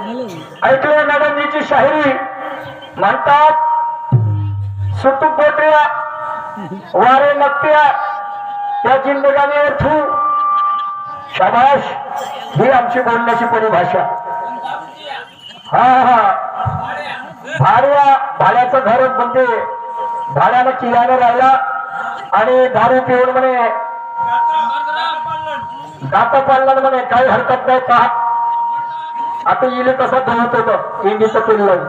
ऐकले मॅडमजीची शाहिरी म्हणतात सुतूक बोटया वारे नकट्या त्या जिंदगानीवर थू शाबाश ही आमची बोलण्याची परिभाषा हा हा. भाड्या भाड्याचं घरच म्हणते भाड्यानं किराणा राहिला आणि दारू पिऊन म्हणे दाता पाडलं म्हणे काही हरकत नाही पाहत. आता इले कसा धावत होतं? इंडीचं पिल्लं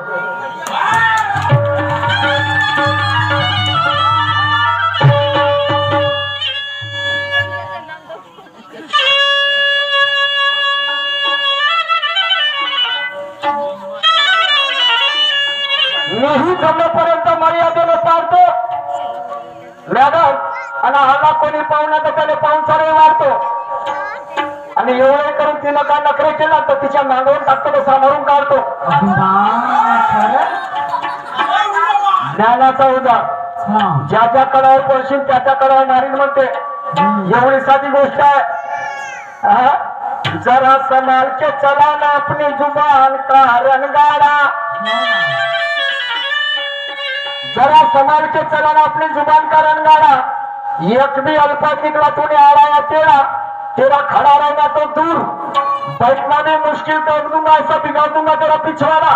मीही जमेपर्यंत मर्यादेने पाळतो मॅडम आणि हाला कोणी पाहुणा तर त्याने पाहुणचारही वाढतो आणि एवढे करून तिनं काय नखरे केला तर तिच्या मागवून टाकतो तो सांभाळून काढतो. ज्ञानाचा उदार ज्या ज्या कडावर पडशील त्या त्या कडावर नारीण म्हणते. एवढी साधी गोष्ट आहे. जरा संभाल के चला ना आपली जुबान का रणगाडा. जरा समालचे के चला ना आपली जुबान का रणगाडा. एक भी अल्पा निकला तूने आड़ाया तेरा तेरा खड़ा रहना तो दूर। बैठना भी मुश्किल कर दूंगा ऐसा बिगाड़ दूंगा तेरा पिछवाड़ा।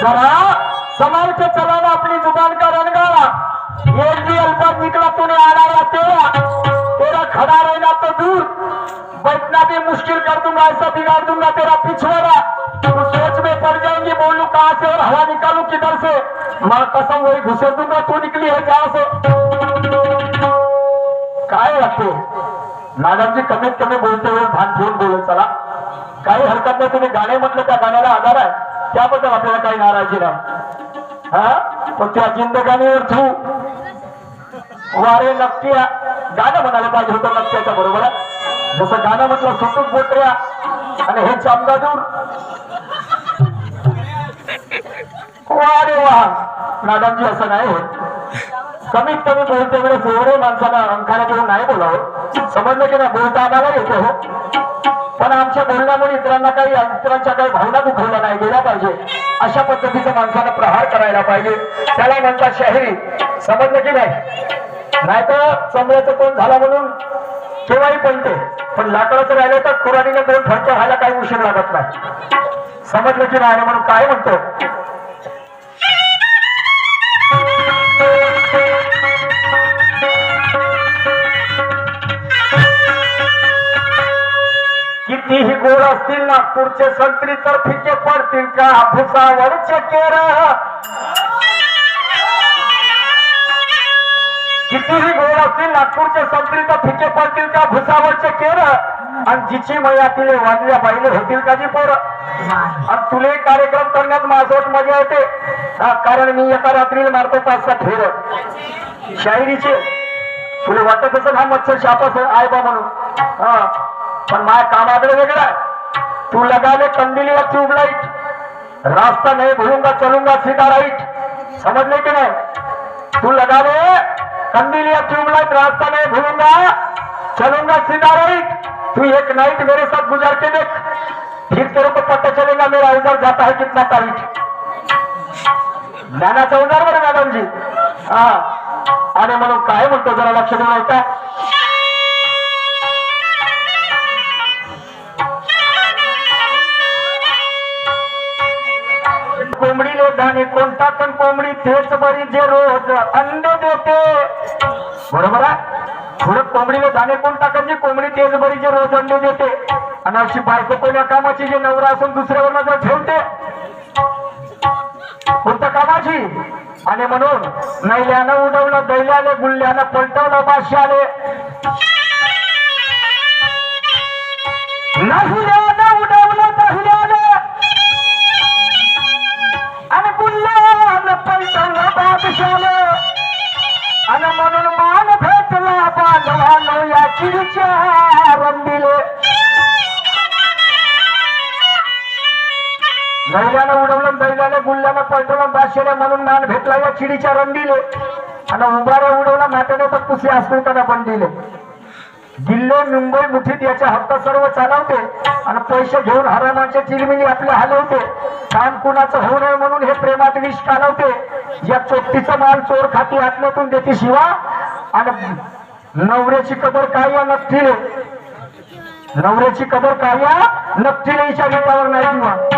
जरा संभाल के चलाना अपनी जुबान का रणगाड़ा एक भी अल्फाज निकला तूने आड़ाया तेरा। तेरा खड़ा रहना तो दूर। बैठना भी मुश्किल कर दूंगा ऐसा बिगाड़ दूंगा तेरा पिछवाड़ा। तुम सोच में पड़ जाएंगे बोलू कहाँ से और हवा निकालू किधर से। माँ कसम वही घुसे दूंगा तू निकली है कहाँ से? काय वाटते? नानांची कमीत कमी बोलते वेळ भान ठेवून बोलत चला. काही हरकत नाही तुम्ही गाणे म्हटलं त्या गाण्याला आधार आहे. त्याबद्दल आपल्याला काही नाराजी नाही. हा? पण त्या जिंदगाणीवर ठेवू? वारे नक्की गाणं म्हणायला पाहिजे होतं नक्क्याच्या बरोबर. जसं गाणं म्हटलं सुटूक बोटऱ्या. आणि हे चामगाजूर वारे वा नादांची असं नाही होत. कमीत कमी बोलते वेळेस एवढे माणसाला अंकाला घेऊन नाही बोलावं. समजलं की नाही? बोलता आम्हाला येतो. हो पण आमच्या बोलण्यामुळे इतरांना काही इतरांच्या काही भावना दुखवल्या नाही. गेल्या पाहिजे. अशा पद्धतीचं माणसाला प्रहार करायला पाहिजे. त्याला म्हणतात शाहिरी. समजलं की नाही? नाहीतर चमड्याचं कोण झाला म्हणून केव्हाही पळते पण लाकडाचं राहिलं तर कुराणीने दोन फटके व्हायला काही उशीर लागत नाही. समजलं की नाही? म्हणून काय म्हणतो? कितीही गोड असतील नागपूरचे संत्री तर फिके पडतील का? भुसावरचे केर कितीही गोड असतील नागपूरचे संत्री तर फिके पडतील का? भुसावरचे केर आणि जिची मैया तिले वाजल्या पाहिले होतील का जी पोर? आणि तुले कार्यक्रम करण्यात माझोट मजा येते. कारण मी एका रात्रीला मारतो पाच सहा फेर. शायरीचे. तुला वाटत असेल हा मच्छर शापच आहे बा म्हणून. हा. पण माझ्या कामाकडे वेगळं आहे. तू लगा ले कंदिली या ट्यूबलाइट रास्ता नहीं भूलूंगा चलूंगा सीधा राइट समझले की नाही? तू लगा ले कंदिली या ट्यूबलाइट रास्ता नहीं भुलुंगा चलूंगा सीधा राइट तू एक नाइट मेरे साथ गुजार के देख. फिर तेरे को पता चलेगा मेरा उधर जाता है कितना तारीख. ज्ञानाचा उदार बरं मॅडमजी. हा. आणि म्हणून काय म्हणतो जरा लक्ष देऊन ऐका. कोंबडीले कोणता पण कोंबडी तेच बरी जे रोज अंडे देते. बरोबर आहे? थोडं कोंबडीले दाणे कोण टाकायचे कोंबडी तेच बरी जे रोज अंडे देते. आणि अशी बायको कोण्या कामाची जे नवरा असून दुसऱ्यावर नजर ठेवते? कोणत्या कामाची? आणि म्हणून नैल्यानं उडवलं दैल्याने गुल्ल्यानं पलटवलं बादशाले. नाही! उडवलं दैल्याने गुल्ल्यानं पलटवलं बादशाले म्हणून मान भेटला या चिडीच्या रंडीले आणि उभारा उडवला नाट्याने तर कुसे असतो पण दिले. दिल्ली मुंबई मुठीत याच्या हक्क सर्व चालवते आणि पैसे घेऊन हरामाच्या चिलमिली आपले हलवते. काम कुणाचं होऊ नये म्हणून हे प्रेमात विष कालवते. या चोट्टीचं माल चोर खाती आत्म्यातून देते शिवा. आणि नवऱ्याची कबर काय नक्की नवऱ्याची कबर काय नक्की नसतील हिच्या विटावर नाही किंवा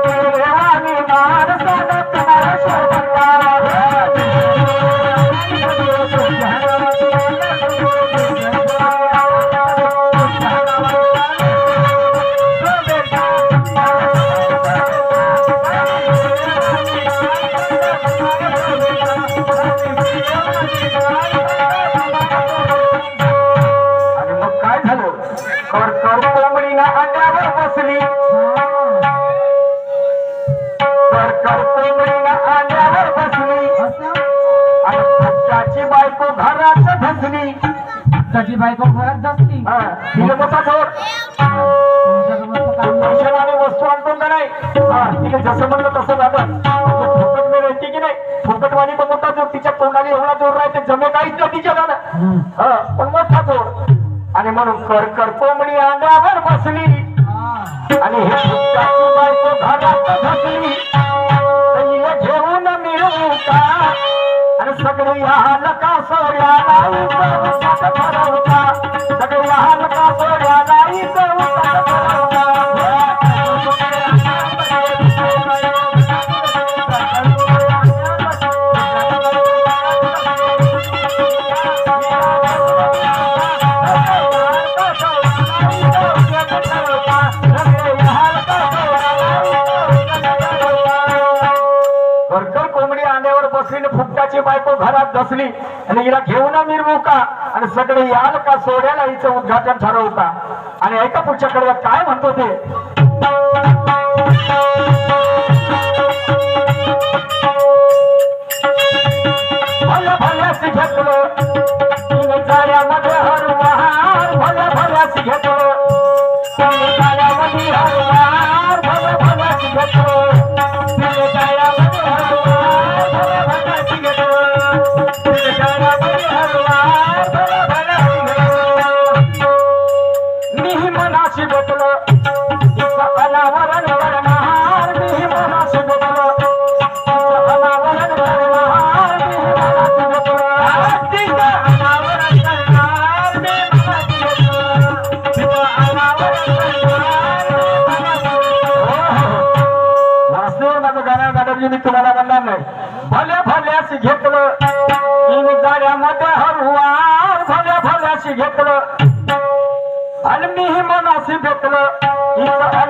त्याची बायको घरात असती हा, तिला मोठा जोर पैशाने वस्तू आणतो का नाही? हा, तिला जसं म्हणलं तसं झालं. फुकट मी राहते की नाही? फुकट वाणी पण मोठा जोर तिच्या तोंडाने एवढा जोर राहते जमे काहीच नाही तिच्या गाणं. हा पण मोठा जोर. आणि म्हणून कर कर कोंबडी अंड्यावर बसली. आणि बायको घरात बसली आणि हिला घेऊन मिरवू का आणि सगळे याल का सोड्याला हिचं उद्घाटन ठरवू का आणि ऐका पुढच्याकडे काय म्हणतो ते? भल्या भल्यास घेतलं.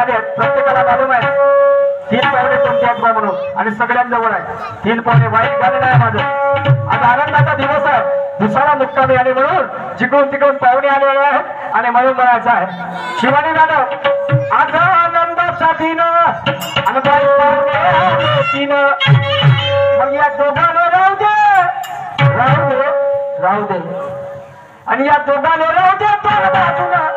आले प्रत्येकाला मालूम आहे. तीन पावले तुमचे आहेत बा म्हणून. आणि सगळ्यांजवळ आहे. तीन पावले वाईट झालेलं आहे माझं. आज आनंदाचा दिवस आहे. दुसरा मुक्कामी आले म्हणून जिकडून तिकडून पाहुणे आलेले आहेत आणि म्हणून म्हणायचं आहे. शिवानी मॅडम आज आनंदाचा दिन. आणि पाहुणे तीन. मग या दोघांना राहू दे. राहू दे राहू दे. आणि या दोघांना राहू दे बाजूला.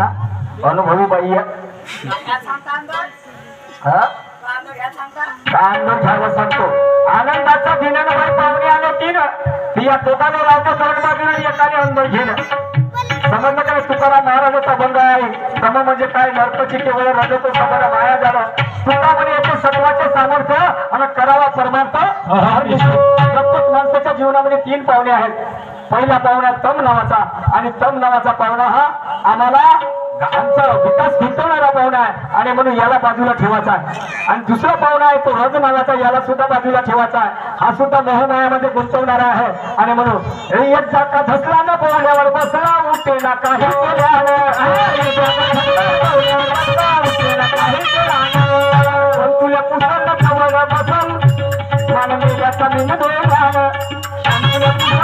म्हणा अनुभवी बाई सांगतो. आनंदाचा दिनानं पाहुणे आले तीन. लावतो बाजूला एकाने अंदर घेणं समजलं काय तुकाराम महाराजाचा बंध आहे. सम म्हणजे काय? नरकची केवळ रजतो समोर माया झालं तुका म्हणे येते सत्वाचे सामर्थ्य आणि करावा परमार्थ प्रत्येक माणसाच्या जीवनामध्ये तीन पाहुणे आहेत. पहिला पाहुणा तम नावाचा आणि तम नावाचा पाहुणा हा आम्हाला आमचा विकास खुंटवणारा पाहुणा आहे. आणि म्हणून याला बाजूला ठेवायचा आहे. आणि दुसरा पाहुणा आहे तो रज नावाचा याला सुद्धा बाजूला ठेवायचा आहे. हा सुद्धा मोहमायामध्ये गुंतवणारा आहे. आणि म्हणून एक जाता धसला ना पाहुण्यावर बसला उठे ना काही केल्यानं. एक जाका धसला पाहुण्यावर मी उठे ना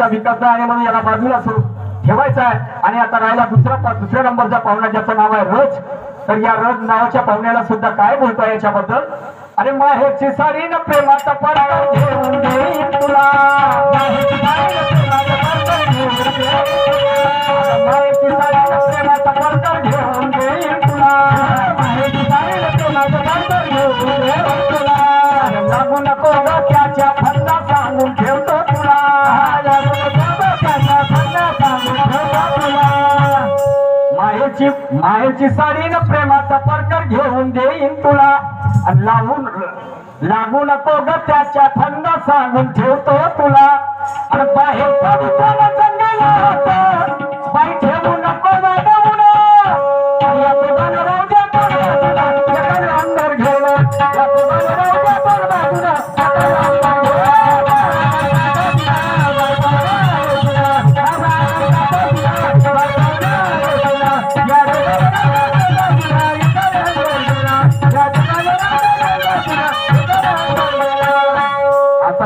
पाहुण्यापासून आमचा विकास आहे म्हणून याला बाजूला सुरू ठेवायचा आहे. आणि आता राहिला दुसरा दुसऱ्या नंबरचा पाहुणा ज्याचं नाव आहे रज. तर या रज नावाच्या पाहुण्याला सुद्धा काय बोलतो याच्याबद्दल? अरे माहेरची साडी न प्रेमाचा पडा घेऊन तुला. मायेची साडी न प्रेमाचा परकर घेऊन देईन तुला. लावून लागू नको ग त्याच्या थंड सांगून ठेवतो तुला. बाहेर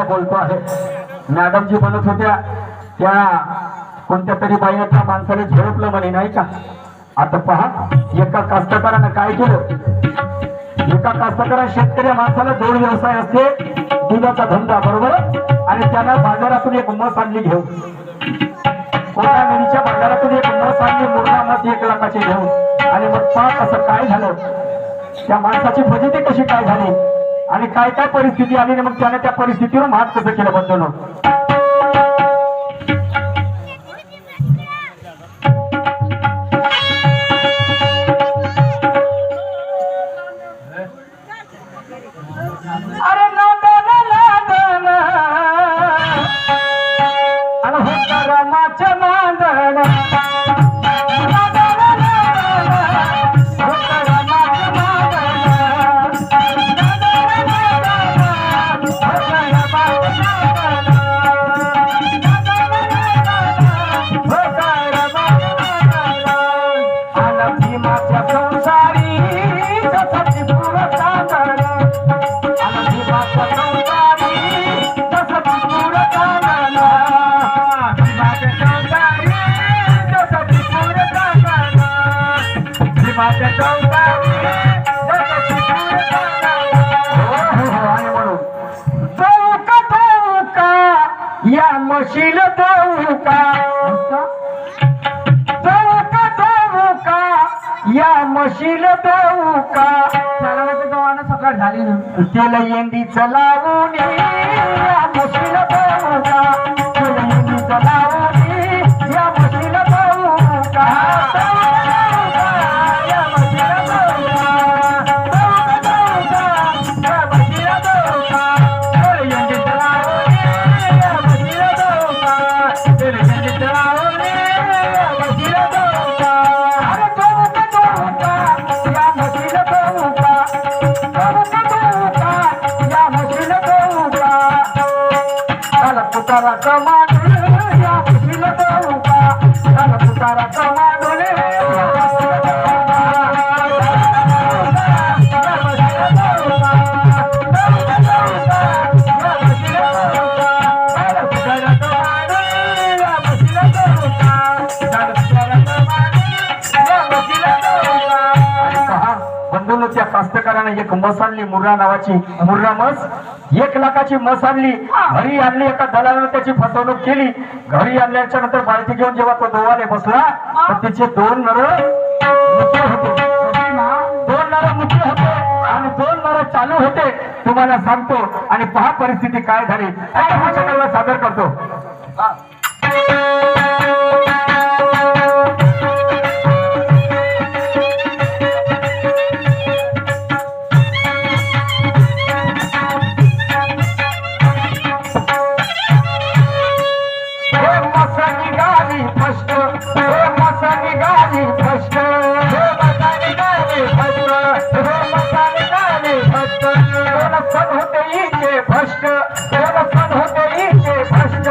बोलतो आहे. मॅडम जी म्हणत होत्या त्या कोणत्या तरी बाईने त्या माणसाने झोपलं म्हणे नाही का? आता पहा एका कास्तकारानं काय केलं? एका कास्तकारा शेतकरी माणसाला जोड व्यवसाय असते दुधाचा धंदा बरोबर? आणि त्याला बाजारातून एक मस आणली घेऊ कोणा नदीच्या बाजारातून एक मस आणली मुर्गा मस एक लाखाची घेऊन. आणि मग पहा कसं काय झालं? त्या माणसाची फजिती कशी काय झाली? आणि काय काय परिस्थिती आली आणि मग त्याने त्या परिस्थितीवर मात कसं केलं बंधनो अरे नांदन देऊ का सकाळ झाली ना. त्याला येंडीच लावून सरकारनं एक मस आणली मुर्रा नावाची मुर्रा मस एक लाखाची मस आणली. घरी आणली एका दलालानं त्याची फसवणूक केली. घरी आणल्याच्या नंतर बाळती घेऊन जेव्हा तो दोवाने बसला तर तिचे दोन नर मुके होते. दोन नर मुके होते आणि दोन नर चालू होते. तुम्हाला सांगतो. आणि पहा परिस्थिती काय झाली. आता हा चॅनलला सादर करतो. मसानी गाडी फस्ट दोन सण होते इचे फस्ट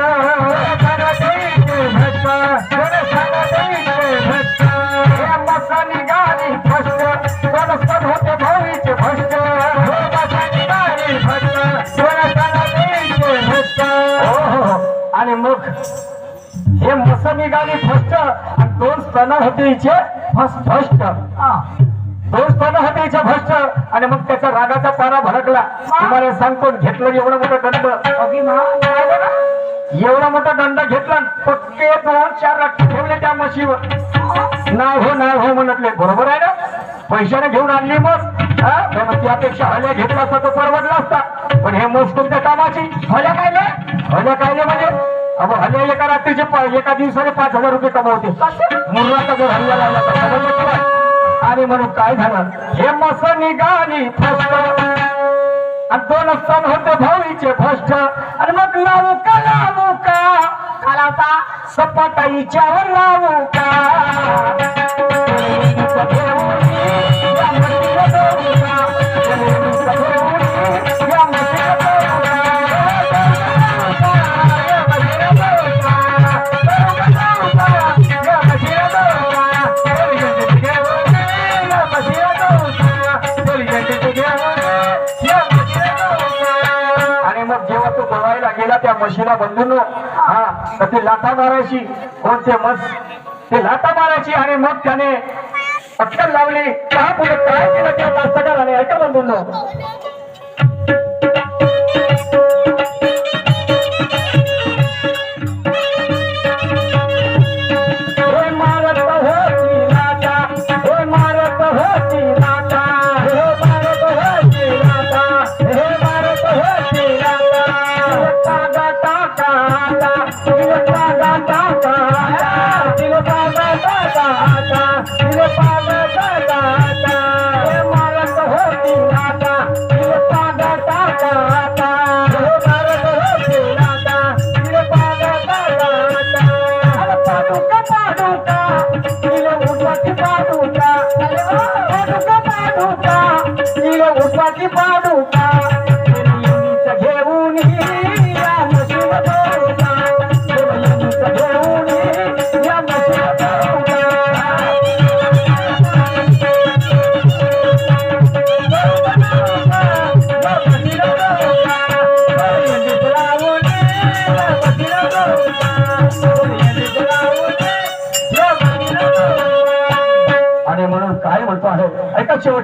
हो आणि मग हे मसमी गाणी फस्ट आणि दोन स्तन होते इथे फस्ट फस्ट रागाचा पारा भडकला. तुम्हाला सांगतो घेतलं एवढं मोठं दंड. एवढा मोठा दंड घेतला पक्के दोन चार रट्टे ठेवले त्या म्हशीवर. नाही हो नाही हो म्हणतले. बरोबर आहे ना? पैशाने घेऊन आणली मग हा? त्यापेक्षा हल्या घेतला असता तो परवडला असता. पण हे मस तुमच्या कामाची. हल्या कायले? हल्या कायले म्हणजे? अहो हल्या एका रात्रीचे एका दिवसाने पाच हजार रुपये कमावते. मुर्राचा जर हल्ला लागला तर? आणि म्हणून काय झालं? हे मस निघाली आणि दोन स्थान होते भाऊचे भ्रष्ट. आणि मग लावू का लावू का? खालाचा सपाटाईच्यावर लावू का? गोवायला त्या म्हशीला बंधून. हा तर ती लाथा मारायची. कोणते मस ते लाथा मारायची आणि मग त्याने अक्कल लावली. त्या पुढे काय केलं त्या कास्तकाराने ऐका बंधून.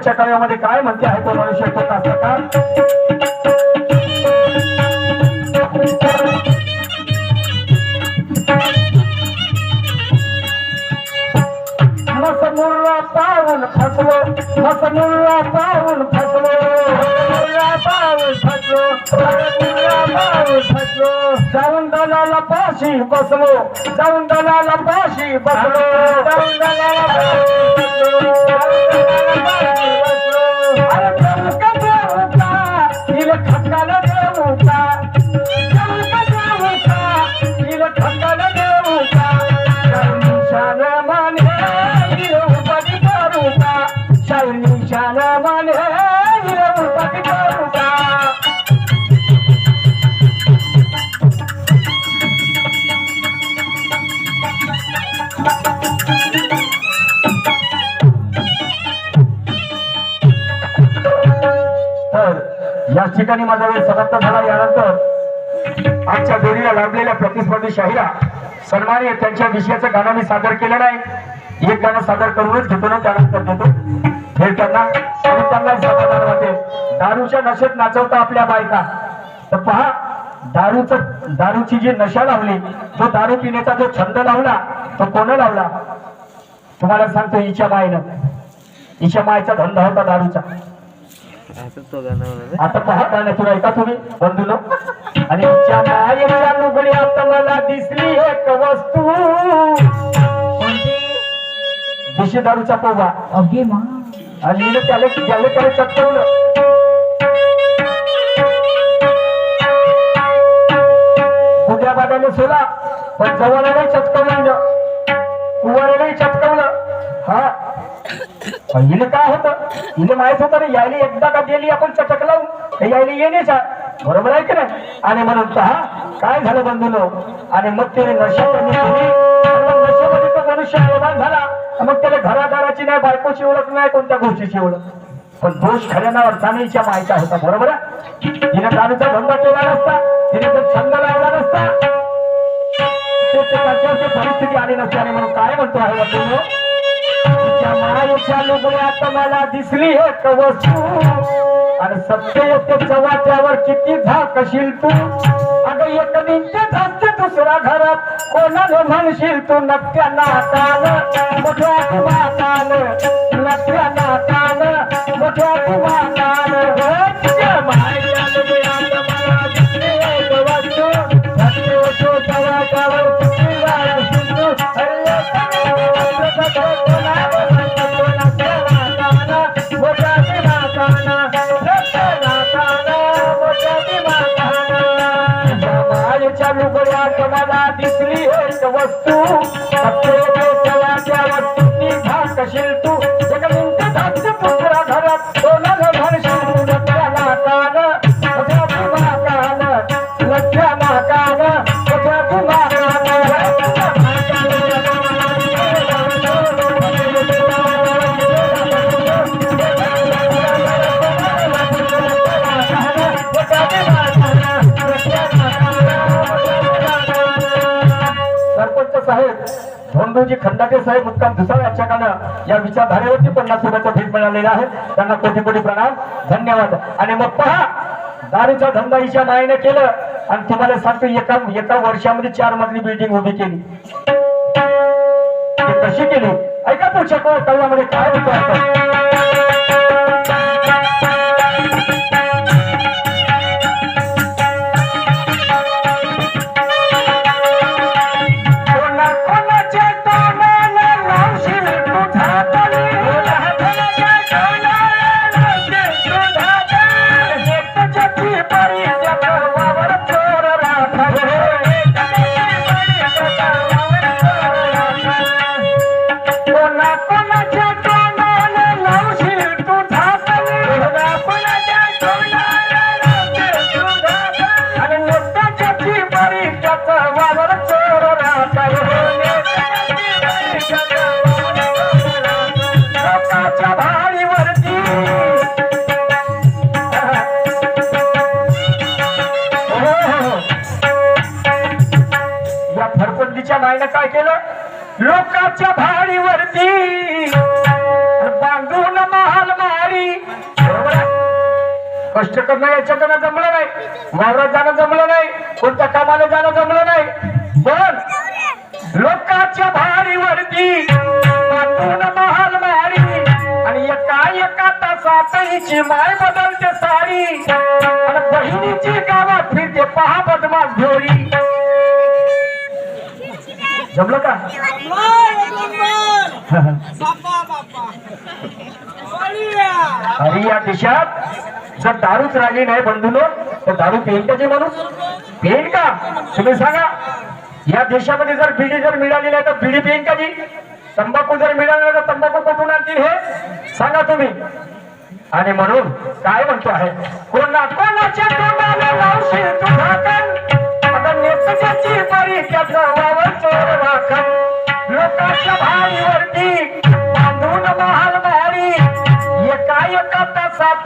शेवटच्या काळामध्ये काय म्हणते आहे तो म्हणू शकतो का लपाशी बसलो दौंदला लपाशी बसलो दौंदला लपाशी बसलो अरे ठिकाणी माझा वेळ समाप्त झाला. यानंतर आजच्या जोडीला लाभलेल्या प्रतिस्पर्धी शाहिरा सन्माने त्यांच्या विषयाचं गाणं मी सादर केलं नाही एक गाणं सादर करूनच घेतो ना त्यानंतर देतो. हे त्यांना आणि त्यांना समाधान वाटेल दारूच्या नशेत नाचवता आपल्या बायका. तर पहा दारूच दारूची जी नशा लावली तो दारू पिण्याचा जो छंद लावला तो कोण लावला? तुम्हाला सांगतो हिच्या मायनं. हिच्या मायचा धंदा होता दारूचा. आता पहा तुला ऐका तुम्ही बंधून आणि मायेच्या लुगड्यात मला दिसली एक वस्तू. दिशी दारूचा पोवा. अगे मा. आणि हिने त्याला त्याला त्याला चटकवलं. उद्या बादाने सोला पण जवळ नाही चटकवलं. कुवारे नाही चटकवलं. हा पण हिने काय होत? हिने माहीत होतं रे यायला एकदा का गेली आपण चटक लावून? हे यायला येण्याचा बरोबर आहे की नाही? आणि म्हणून पहा काय झालं बंधुलो आणि मग तिने नशा नशेमध्ये तो मनुष्य निर्माण झाला. मग त्याला घरादाराची नाही बायकोची ओळख नाही कोणत्या गोष्टीची ओळख? पण दोष खऱ्याना अर्थाने हिच्या माहिती होता बरोबर आहे? तिने दारूचा धंदा केला नसता तिने तो छंद लावला नसता. परिस्थिती आली नसते. आणि म्हणून काय म्हणतो आहे बंधूनो मायेच्या लुगड्यात मला दिसली एक वस्तू. आणि किती झाकशील तू. अगं एक निंते झाकते दुसऱ्या घरात. कोणाला म्हणशील तू नक्क्या नातान? मोठ्या कुमातान नक्क्या नातान. मोठ्या कुमातान एक धोंडोजी खंडाटे साहेब मुक्काम दुसरा याच्याकडनं या विचारधारेवरती पन्नास रुपयाचा भेट मिळालेला आहे. त्यांना कोटी कोटी प्रणाम धन्यवाद. आणि मग पहा दारूचा धंदा हिच्या मायने केलं आणि तुम्हाला सांगतो एका एका वर्षामध्ये चार मधली बिल्डिंग उभी केली. कशी केली? ऐका पुढच्या कळल्यामध्ये काय होतं कष्ट करणं याच्याकडनं जमलं नाही. वावरात जाणं जमलं नाही. कोणत्या कामाला जाणं जमलं नाही. पण लोकांच्या भाडीवरती बांधून महाल मारी आणि एका एका तासात हिची माय बदलते साडी आणि बहिणीची गावात फिरते पहा बदमाश घोडी जमलं का? आणि या देशात जर दारूच राहिली नाही बंधूनो. तर दारू पेन का जे माणूस? पेन का? तुम्ही सांगा. या देशामध्ये जर बिडी जर मिळाली नाही तर बिडी पेन का जी? तंबाखू जर मिळाली नाही तर तंबाखू कुठून आणतील हे? सांगा तुम्ही. आणि म्हणून काय म्हणतो आहे? कोणा कोणाच्या तोंडाला लावशील तुझा आता नेत्याची त्याचा वावर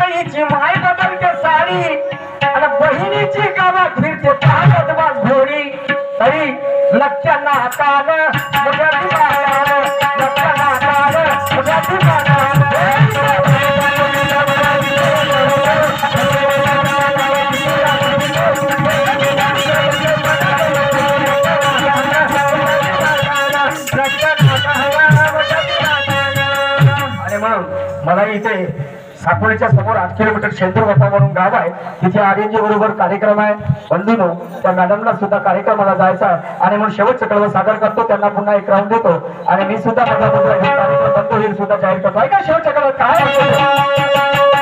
मारी एका एका तासात हिची माय बदलते साडी घोडीची गावात फिरते पाहत वाज घोडी तरी लक्षांना हातानं साकोलीच्या समोर आठ किलोमीटर शेंदूर म्हणून गाव आहे. तिथे आर्यनजी बरोबर कार्यक्रम आहे. बंधूनो त्या मॅडमला सुद्धा कार्यक्रमाला जायचा आहे. आणि म्हणून शेवटचं कळवं सादर करतो. त्यांना पुन्हा एक राऊंड देतो. आणि मी सुद्धा माझा कार्यक्रम बंद होईल सुद्धा जाहीर करतो. ऐका शेवटच्या कळवं. काय?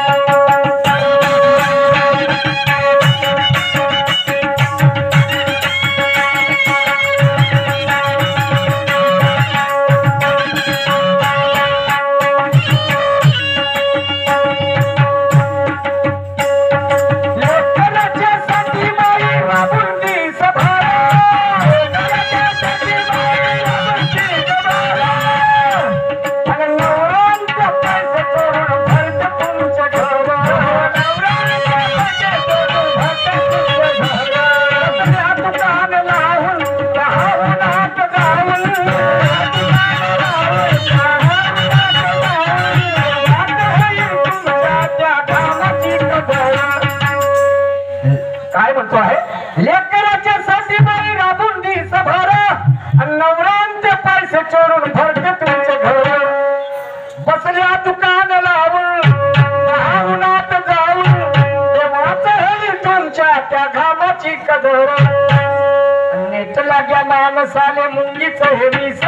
साले मुंगीच हे विस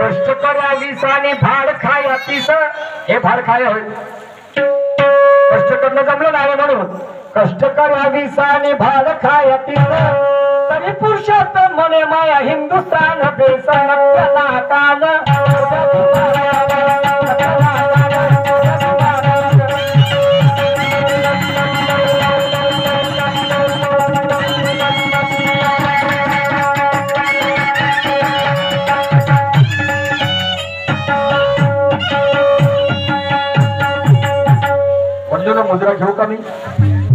कष्ट करा विस आणि भाड खाया पिस हे भाड खाय होय. कष्ट करणं जमलं नाही म्हणून. कष्ट करावी साने भाड खाया पिस तरी पुरुषात म्हणे माया हिंदुस्थान बेसन त्याला कान मुद्रा घेऊ का मी